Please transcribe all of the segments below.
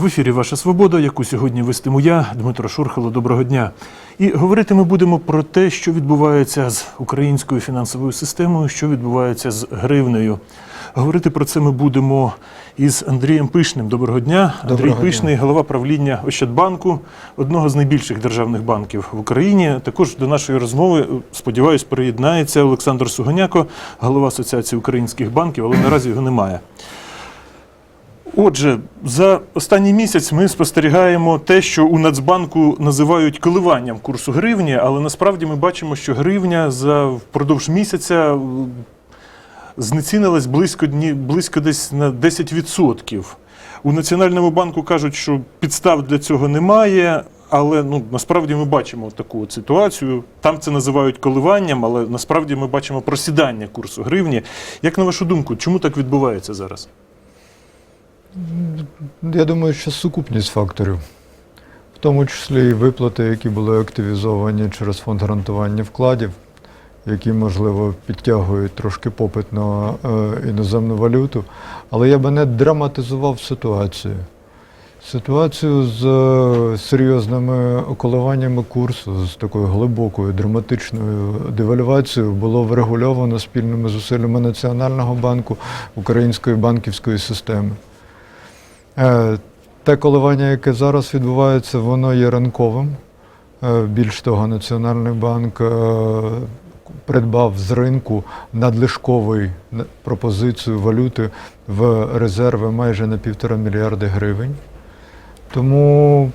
В ефірі Ваша Свобода, яку сьогодні вестиму я, Дмитро Шурхало. Доброго дня. І говорити ми будемо про те, що відбувається з українською фінансовою системою, що відбувається з гривнею. Говорити про це ми будемо із Андрієм Пишним. Доброго дня. Андрій дня. Пишний, голова правління Ощадбанку, одного з найбільших державних банків в Україні. Також до нашої розмови, сподіваюсь, приєднається Олександр Сугоняко, голова Асоціації українських банків, але наразі його немає. Отже, за останній місяць ми спостерігаємо те, що у Нацбанку називають коливанням курсу гривні, але насправді ми бачимо, що гривня за впродовж місяця е, знецінилась близько близько десь на 10%. У Національному банку кажуть, що підстав для цього немає. Але ну насправді ми бачимо таку от ситуацію. Там це називають коливанням, але насправді ми бачимо просідання курсу гривні. Як на вашу думку, чому так відбувається зараз? Я думаю, що сукупність факторів, в тому числі і виплати, які були активізовані через фонд гарантування вкладів, які, можливо, підтягують трошки попит на е, іноземну валюту. Але я би не драматизував ситуацію. Ситуацію з е, серйозними коливаннями курсу, з такою глибокою драматичною девальвацією було врегульовано спільними зусиллями Національного банку української банківської системи. Е, Те коливання, яке зараз відбувається, воно є ранковим. Е, Більш того, Національний банк е, придбав з ринку надлишковий пропозицію валюти в резерви майже на півтора мільярди гривень. Тому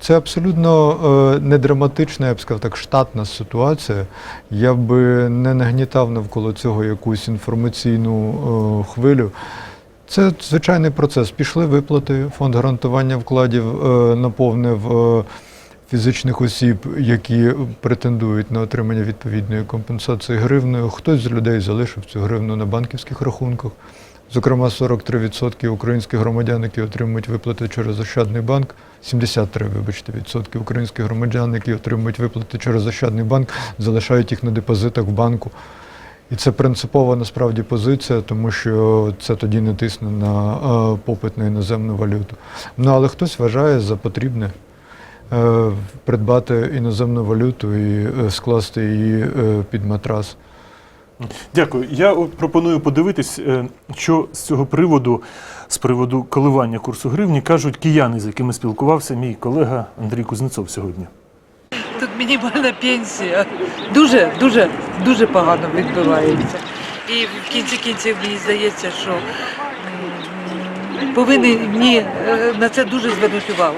це абсолютно не драматична, я б сказав так, штатна ситуація. Я би не нагнітав навколо цього якусь інформаційну хвилю. Це звичайний процес. Пішли виплати, фонд гарантування вкладів е, наповнив е, фізичних осіб, які претендують на отримання відповідної компенсації гривнею. Хтось з людей залишив цю гривну на банківських рахунках. Зокрема, 43% українських громадян, які отримують виплати через Ощадний банк, 73, вибачте, відсотки українських громадян, які отримують виплати через Ощадний банк, залишають їх на депозитах в банку. І це принципова насправді позиція, тому що це тоді не тисне на е, попит на іноземну валюту. Ну але хтось вважає за потрібне е, придбати іноземну валюту і е, скласти її під матрас. Дякую. Я пропоную подивитись, що з цього приводу, з приводу коливання курсу гривні, кажуть кияни, з якими спілкувався мій колега Андрій Кузнецов сьогодні. Тут мінімальна пенсія. Дуже, дуже, дуже погано відбувається. І в кінці кінців мені здається, що повинні е, на це дуже звернути увагу.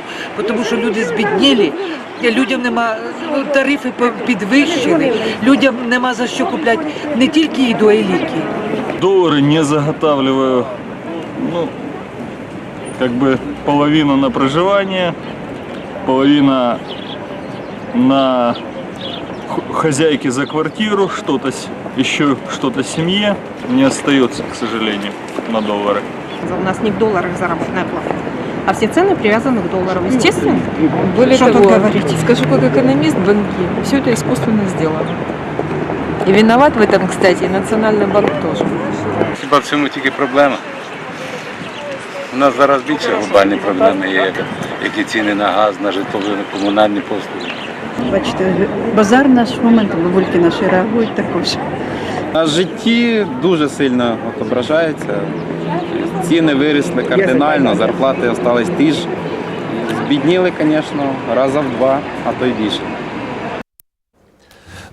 Тому що люди збіднілі, людям нема ну, тарифи підвищили, людям нема за що купляти не тільки їду, а й ліки. Доллары не заготавливаю, ну, как бы половину на проживание, половина на х- хозяйке за квартиру, что-то с- еще что-то семье. Не остается, к сожалению, на доллары. У нас не в долларах заработная плата, а все цены привязаны к долларам. Естественно, Более Что того, тут говорить? скажу как экономист банки, все это искусственно сделано. И виноват в этом, кстати, и Национальный банк тоже. Хіба в цьому тільки проблема? У нас зараз більше глобальні проблеми є, як- які ціни на газ, на житло, на комунальні послуги. Бачите, базар наш момент, бабульки наші реагують також. На житті дуже сильно отображається. Ціни виросли кардинально, зарплати залишились ті ж. Збідніли, звісно, раза в два, а то й більше.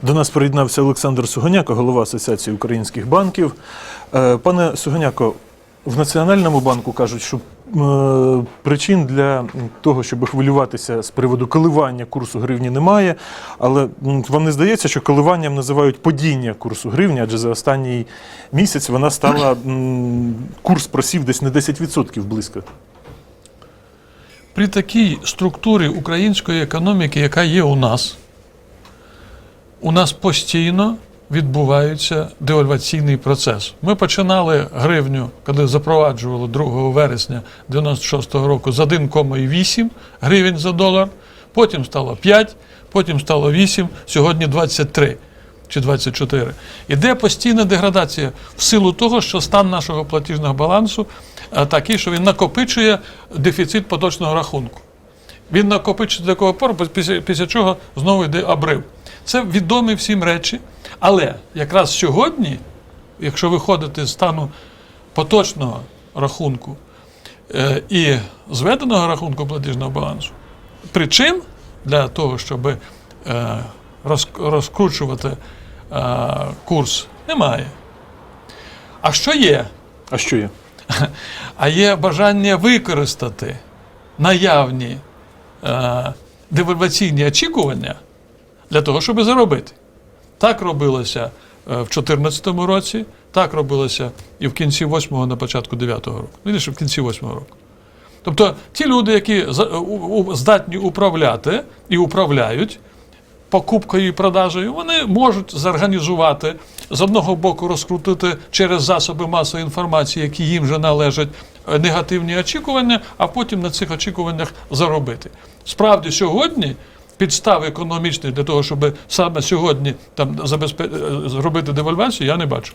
До нас приєднався Олександр Сугоняко, голова Асоціації українських банків. Е, Пане Сугоняко, в Національному банку кажуть, що причин для того, щоб хвилюватися з приводу коливання курсу гривні немає. Але вам не здається, що коливанням називають падіння курсу гривні, адже за останній місяць вона стала курс просів десь на 10% близько. При такій структурі української економіки, яка є у нас, у нас постійно відбувається девальваційний процес. Ми починали гривню, коли запроваджували 2 вересня 96-го року з 1,8 гривень за долар, потім стало 5, потім стало 8, сьогодні 23. чи 24, іде постійна деградація в силу того, що стан нашого платіжного балансу е, такий, що він накопичує дефіцит поточного рахунку. Він накопичує до такого пору, після, після чого знову йде обрив. Це відомі всім речі. Але якраз сьогодні, якщо виходити з стану поточного рахунку е, і зведеного рахунку платіжного балансу, причин для того, щоб е, розкручувати е, курс, немає. А що є? А що є? А є бажання використати наявні е, девальваційні очікування для того, щоб заробити. Так робилося е, в 2014 році, так робилося і в кінці 8-го, на початку 9-го року. Ну, ще в кінці 8-го року. Тобто ті люди, які у- здатні управляти і управляють покупкою і продажею, вони можуть зорганізувати з одного боку розкрутити через засоби масової інформації, які їм вже належать, е, негативні очікування, а потім на цих очікуваннях заробити. Справді сьогодні. Підстави економічні для того, щоб саме сьогодні там забезпе... е, зробити девальвацію, я не бачу.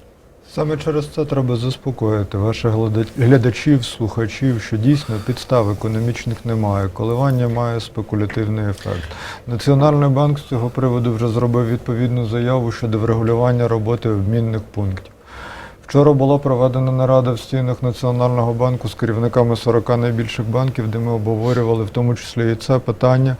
Саме через це треба заспокоїти ваших глядачів, слухачів, що дійсно підстав економічних немає. Коливання має спекулятивний ефект. Національний банк з цього приводу вже зробив відповідну заяву щодо врегулювання роботи обмінних пунктів. Вчора була проведена нарада в стінах Національного банку з керівниками 40 найбільших банків, де ми обговорювали в тому числі і це питання.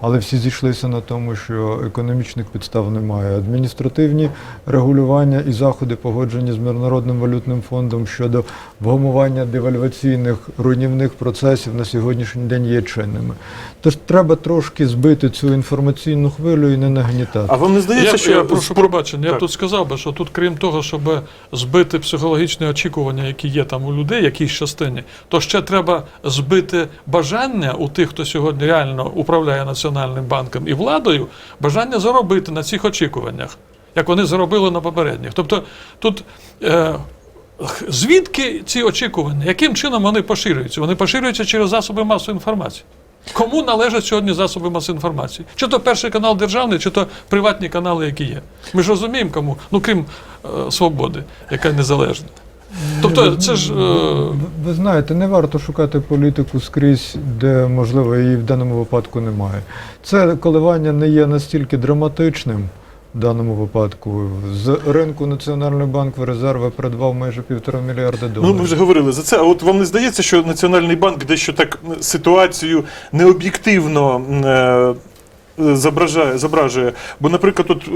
Але всі зійшлися на тому, що економічних підстав немає. Адміністративні регулювання і заходи погоджені з Міжнародним валютним фондом щодо вгамування девальваційних руйнівних процесів на сьогоднішній день є чинними. Тож треба трошки збити цю інформаційну хвилю і не нагнітати. А вам не здається, я, що я прошу пробачення. Я б тут сказав би, що тут, крім того, щоб збити психологічні очікування, які є там у людей, якійсь частині, то ще треба збити бажання у тих, хто сьогодні реально управляє національним банком і владою, бажання заробити на цих очікуваннях, як вони заробили на попередніх. Тобто тут. Е, Звідки ці очікування? Яким чином вони поширюються? Вони поширюються через засоби масової інформації. Кому належать сьогодні засоби масової інформації? Чи то перший канал державний, чи то приватні канали, які є. Ми ж розуміємо, кому, ну крім е, свободи, яка незалежна. Тобто, це ж. Е, Ви- Ви знаєте, не варто шукати політику скрізь, де можливо її в даному випадку немає. Це коливання не є настільки драматичним в даному випадку. З ринку Національний банк в резерви придбав майже півтора мільярда доларів. Ну, ми вже говорили за це. А от вам не здається, що Національний банк дещо так ситуацію необ'єктивно е, зображає, зображує? Бо, наприклад, от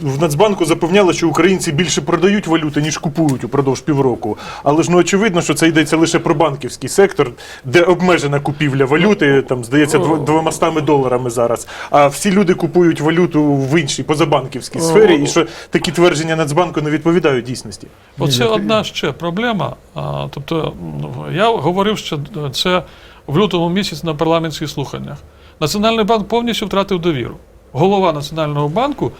в Нацбанку запевняли, що українці більше продають валюти, ніж купують упродовж півроку. Але ж ну очевидно, що це йдеться лише про банківський сектор, де обмежена купівля валюти, там здається, дво- двомастами доларами зараз. А всі люди купують валюту в іншій позабанківській сфері, і що такі твердження Нацбанку не відповідають дійсності. Оце одна ще проблема. Тобто, ну, я говорив, що це в лютому місяці на парламентських слуханнях. Національний банк повністю втратив довіру. Голова Національного банку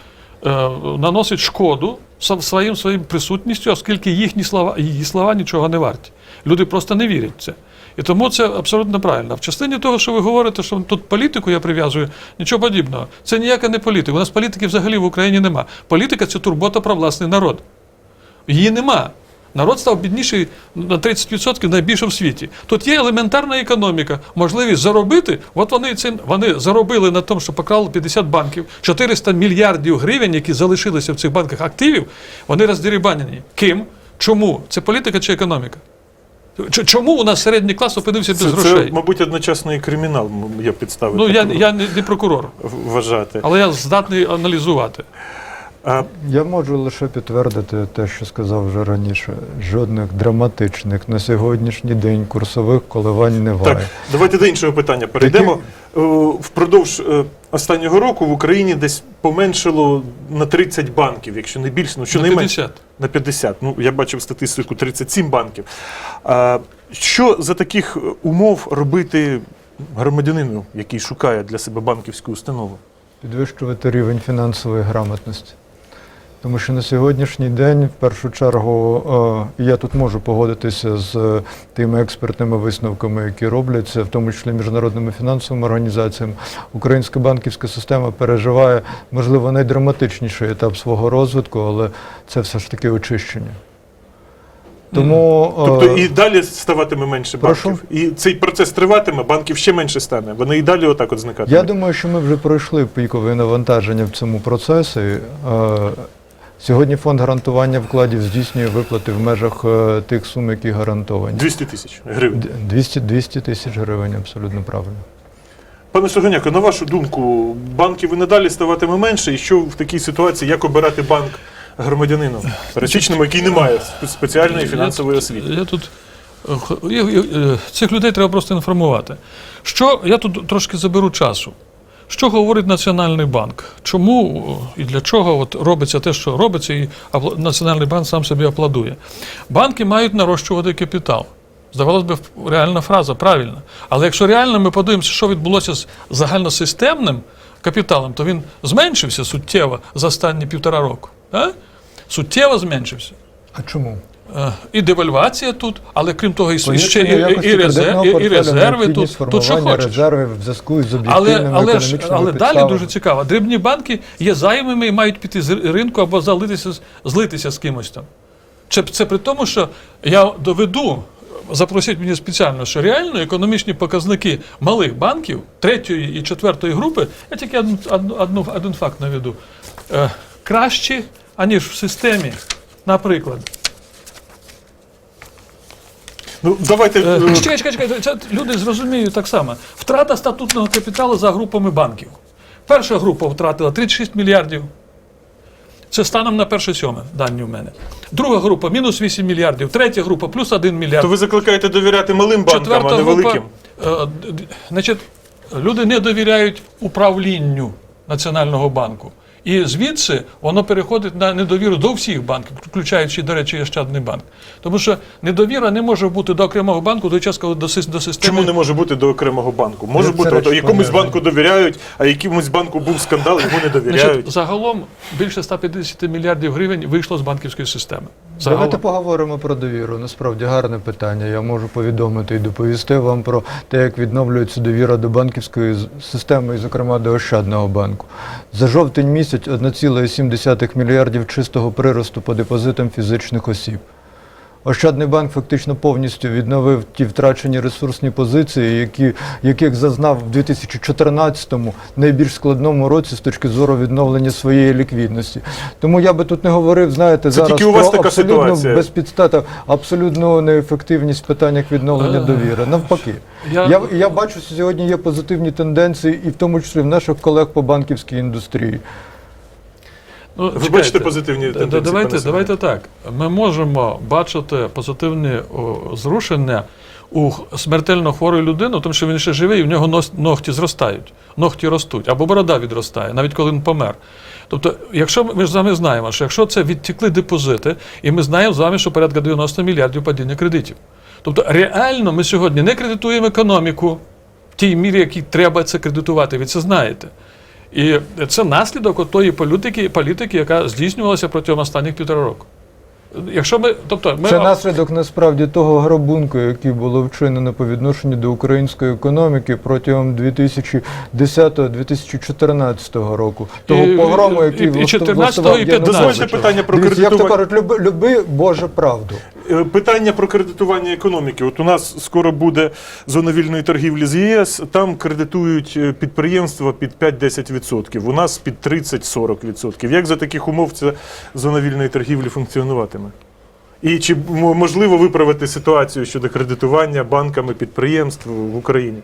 е, наносить шкоду своїм своїм присутністю, оскільки їхні слова, її слова нічого не варті. Люди просто не вірять в це. І тому це абсолютно правильно. В частині того, що ви говорите, що тут політику я прив'язую, нічого подібного. Це ніяка не політика. У нас політики взагалі в Україні нема. Політика це турбота про власний народ. Її нема. Народ став бідніший на 30% найбільше в світі. Тут є елементарна економіка, можливість заробити. От вони це вони заробили на тому, що покрали 50 банків, 400 мільярдів гривень, які залишилися в цих банках активів. Вони роздерибанені. Ким? Чому? Це політика чи економіка? Чому у нас середній клас опинився без Це, грошей? це, мабуть, одночасно і кримінал є підстави Ну я, я не, не прокурор, вважати. але я здатний аналізувати. А, Я можу лише підтвердити те, що сказав вже раніше. Жодних драматичних на сьогоднішній день курсових коливань немає. так, давайте до іншого питання перейдемо. Е, Впродовж е, останнього року в Україні десь поменшило на 30 банків, якщо не більше, ну На щонайменше 50. на 50. Ну я бачив статистику 37 банків. А, що за таких умов робити громадянину, який шукає для себе банківську установу? Підвищувати рівень фінансової грамотності. Тому що на сьогоднішній день, в першу чергу, е, я тут можу погодитися з е, тими експертними висновками, які робляться, в тому числі міжнародними фінансовими організаціями. Українська банківська система переживає, можливо, найдраматичніший етап свого розвитку, але це все ж таки очищення. Тому Тобто е, і далі ставатиме менше Прошу? банків. І цей процес триватиме, банків ще менше стане. Вони і далі отак от зникатимуть. Я думаю, що ми вже пройшли пікове навантаження в цьому процесі. Сьогодні фонд гарантування вкладів здійснює виплати в межах е, тих сум, які гарантовані. 200 тисяч гривень. 200, 200 тисяч гривень, абсолютно правильно. Пане Суганяко, на вашу думку, банків і надалі ставатиме менше, і що в такій ситуації, як обирати банк громадянину пересічному, який не має спеціальної фінансової освіти? Я тут е, я- я- е, цих людей треба просто інформувати. Що я тут трошки заберу часу. Що говорить Національний банк? Чому і для чого от робиться те, що робиться, і Національний банк сам собі аплодує? Банки мають нарощувати капітал. Здавалось би, реальна фраза, правильна. Але якщо реально ми подивимося, що відбулося з загальносистемним капіталом, то він зменшився суттєво за останні півтора року. А? Суттєво зменшився. А чому? Е, І девальвація тут, але крім того, і, і ще і, і, якості і, і, резерви тут, тут що хочеш. резервів в зв'язку з Але, але, ж, але далі дуже цікаво. Дрібні банки є займими і мають піти з ринку або залитися, злитися з кимось там. Це, це при тому, що я доведу, запросіть мені спеціально, що реально економічні показники малих банків третьої і четвертої групи, я тільки одну, одну, один факт наведу, е, кращі, аніж в системі, наприклад. Ну, давайте. Е, е, Чекай, чекай, чекай, це люди зрозуміють так само. Втрата статутного капіталу за групами банків. Перша група втратила 36 мільярдів. Це станом на перше сьоме дані у мене. Друга група мінус 8 мільярдів. Третя група плюс 1 мільярд. То ви закликаєте довіряти малим банкам, Четверта а не група. великим. е, д- Значить, люди не довіряють управлінню Національного банку. І звідси воно переходить на недовіру до всіх банків, включаючи, до речі, Ощадний банк. Тому що недовіра не може бути до окремого банку до час, коли до, сис- до системи. Чому не може бути до окремого банку? Може Це бути, речі от, якомусь банку довіряють, а якомусь банку був скандал, йому не довіряють. Значить, загалом більше 150 мільярдів гривень вийшло з банківської системи. Загалом. Давайте поговоримо про довіру. Насправді гарне питання. Я можу повідомити і доповісти вам про те, як відновлюється довіра до банківської системи, і, зокрема до Ощадного банку. За жовтень місяць 1,7 мільярдів чистого приросту по депозитам фізичних осіб. Ощадний банк фактично повністю відновив ті втрачені ресурсні позиції, які, яких зазнав в 2014-му найбільш складному році з точки зору відновлення своєї ліквідності. Тому я би тут не говорив, знаєте, Це зараз тільки у вас про абсолютно безпідстата, абсолютну неефективність в питаннях відновлення Е, довіри. Навпаки, я- я, я бачу, що сьогодні є позитивні тенденції, і в тому числі в наших колег по банківській індустрії. Ну, Ви чекайте. бачите позитивні тенденції, Давайте, давайте так. Ми можемо бачити позитивні о, зрушення у смертельно хворої людини, тому що він ще живий, і в нього нос- ногті зростають, ногті ростуть, або борода відростає, навіть коли він помер. Тобто, якщо ми ми ж з вами знаємо, що якщо це відтекли депозити, і ми знаємо з вами, що порядка 90 мільярдів падіння кредитів. Тобто, реально ми сьогодні не кредитуємо економіку в тій мірі, якій треба це кредитувати. Ви це знаєте. І це наслідок тої політики, політики, яка здійснювалася протягом останніх півтора року. Якщо ми, тобто, ми Це наслідок насправді того грабунку, який було вчинено по відношенню до української економіки протягом 2010-2014 року. Того І- погрому, і- який і влаштував 14-го, і. Дозвольте питання про Дивіться, як то кажуть, люби, люби Боже правду. Е, Питання про кредитування економіки. От у нас скоро буде зона вільної торгівлі з ЄС. Там кредитують е, підприємства під 5-10%. У нас під 30-40%. Як за таких умов ця зона вільної торгівлі функціонуватиме? І чи можливо виправити ситуацію щодо кредитування банками підприємств в Україні?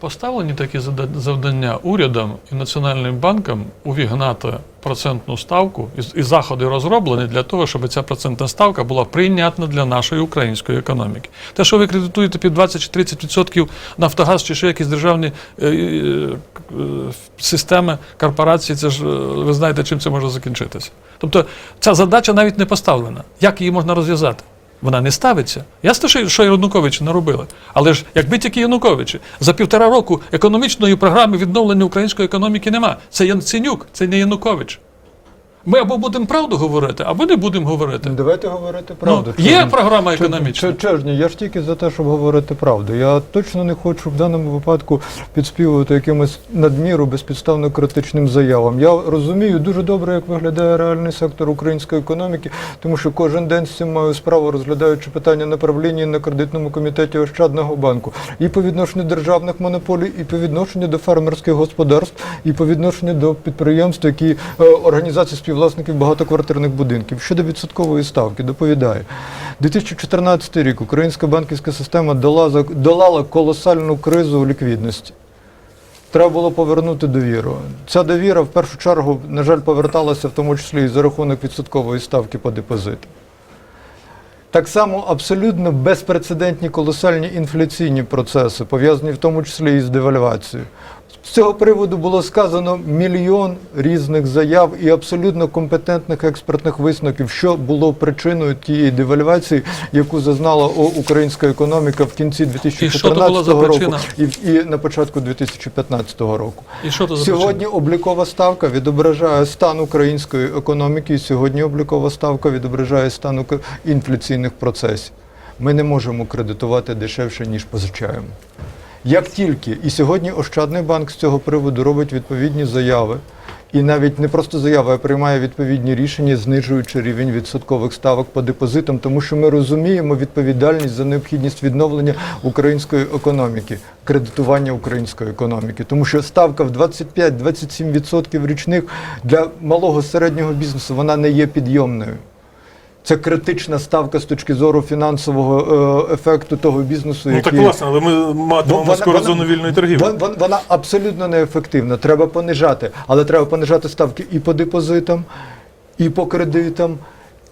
Поставлені такі завдання урядом і Національним банком увігнати процентну ставку, і, заходи розроблені для того, щоб ця процентна ставка була прийнятна для нашої української економіки. Те, що ви кредитуєте під 20 чи 30% Нафтогаз чи ще якісь державні е, е, системи, корпорації, це ж е, ви знаєте, чим це може закінчитися. Тобто ця задача навіть не поставлена. Як її можна розв'язати? Вона не ставиться. Ясно, що, що не наробили. Але ж якби тільки Януковичі, за півтора року економічної програми відновлення української економіки нема. Це Яценюк, це не Янукович. Ми або будемо правду говорити, або не будемо говорити. Давайте говорити правду. Ну, є програма економічна. Чорні, я ж тільки за те, щоб говорити правду. Я точно не хочу в даному випадку підспівувати якимось надміру безпідставно критичним заявам. Я розумію дуже добре, як виглядає реальний сектор української економіки, тому що кожен день з цим маю справу, розглядаючи питання направління на кредитному комітеті Ощадного банку і по відношенню державних монополій, і по відношенню до фермерських господарств, і по відношенню до підприємств, які е, організації співвласників багатоквартирних будинків. Щодо відсоткової ставки, доповідаю. 2014 рік українська банківська система долала, долала колосальну кризу у ліквідності. Треба було повернути довіру. Ця довіра в першу чергу, на жаль, поверталася в тому числі і за рахунок відсоткової ставки по депозитам. Так само абсолютно безпрецедентні колосальні інфляційні процеси, пов'язані в тому числі і з девальвацією. З цього приводу було сказано мільйон різних заяв і абсолютно компетентних експертних висновків, що було причиною тієї девальвації, яку зазнала українська економіка в кінці І що то була за 2014 року і, і на початку 2015 року. І що то за Сьогодні облікова ставка відображає стан української економіки, і сьогодні облікова ставка відображає стан інфляційних процесів. Ми не можемо кредитувати дешевше, ніж позичаємо. Як тільки, і сьогодні Ощадний банк з цього приводу робить відповідні заяви, і навіть не просто заяви, а приймає відповідні рішення, знижуючи рівень відсоткових ставок по депозитам, тому що ми розуміємо відповідальність за необхідність відновлення української економіки, кредитування української економіки, тому що ставка в 25-27% річних для малого середнього бізнесу вона не є підйомною. Це критична ставка з точки зору фінансового е, ефекту того бізнесу, Ну так власне, але ми матимемо Вона- скоро зону вільної торгівлі. вон- вон- Вона абсолютно неефективна. Треба понижати. Але треба понижати ставки і по депозитам, і по кредитам,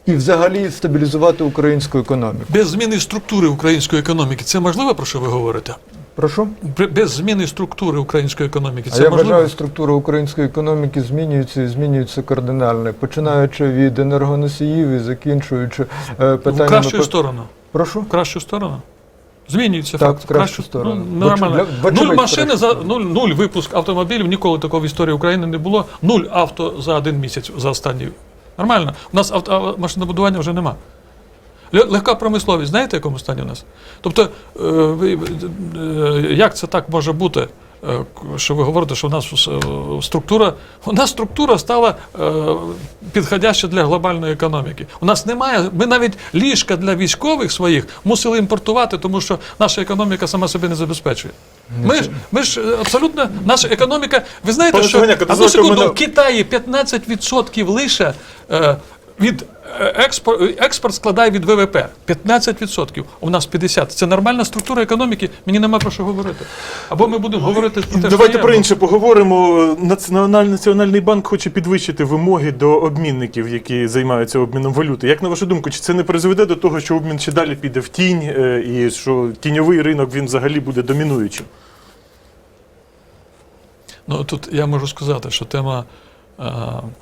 і взагалі стабілізувати українську економіку. Без зміни структури української економіки це можливо, про що ви говорите? Прошу? Без зміни структури української економіки А це я можливо? вважаю, структура української економіки змінюється і змінюється кардинально, починаючи від енергоносіїв і закінчуючи е, в кращу сторону. Прошу? В кращу сторону. Змінюється Так, факт. в кращу сторону. Ну, нормально. Бо- нуль машини за нуль, нуль випуск автомобілів. Ніколи такого в історії України не було. Нуль авто за один місяць за останній. Нормально. У нас авто, машинобудування вже нема. Ле- Легка промисловість, знаєте, в якому стані у нас? Тобто, е, е, як це так може бути? е, Що ви говорите, що у нас структура, у нас структура стала підходяща для глобальної економіки. У нас немає, ми навіть ліжка для військових своїх мусили імпортувати, тому що наша економіка сама себе не забезпечує. Ми ж, ми ж абсолютно, наша економіка, ви знаєте, Пане що Суганяко, одну секунду, мене- в Китаї 15% лише від експорт, експорт складає від ВВП. 15%. У нас 50%. Це нормальна структура економіки, мені нема про що говорити. Або ми будемо говорити про те, Давайте про інше поговоримо. Національний, Національний банк хоче підвищити вимоги до обмінників, які займаються обміном валюти. Як на вашу думку, чи це не призведе до того, що обмін ще далі піде в тінь, е, і що тіньовий ринок він взагалі буде домінуючим? Ну тут я можу сказати, що тема,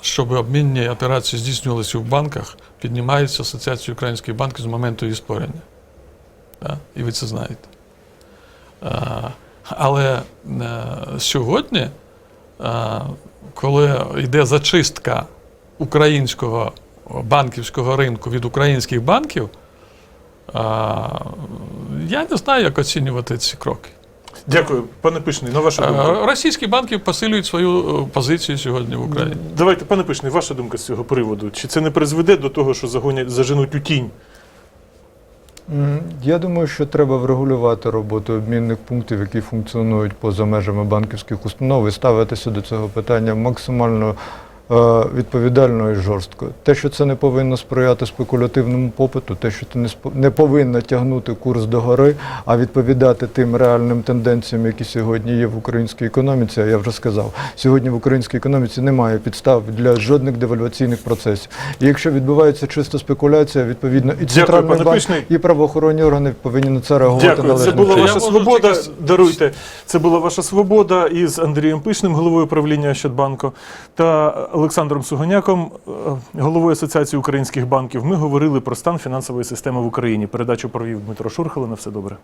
щоб обмінні операції здійснювалися в банках, піднімається Асоціацією українських банків з моменту її створення. І ви це знаєте. Але е, сьогодні, е, коли йде зачистка українського банківського ринку від українських банків, я не знаю, як оцінювати ці кроки. Дякую, пане Пишний, на вашу думку. Е, Російські банки посилюють свою е, позицію сьогодні в Україні. Давайте, пане Пишний, ваша думка з цього приводу. Чи це не призведе до того, що загонять, заженуть у тінь? Я думаю, що треба врегулювати роботу обмінних пунктів, які функціонують поза межами банківських установ, і ставитися до цього питання максимально відповідально і жорстко. Те, що це не повинно сприяти спекулятивному попиту, те, що це не повинно тягнути курс догори, а відповідати тим реальним тенденціям, які сьогодні є в українській економіці. А я вже сказав, сьогодні в українській економіці немає підстав для жодних девальваційних процесів. І якщо відбувається чиста спекуляція, відповідно і центральний банк, і правоохоронні органи повинні на це реагувати Дякую. Це була ваша Я свобода. тільки- Даруйте. Це була ваша свобода із Андрієм Пишним, головою правління Ощадбанку, та Олександром Сугоняком, е, головою Асоціації українських банків. Ми говорили про стан фінансової системи в Україні. Передачу провів Дмитро Шурхало. На все добре.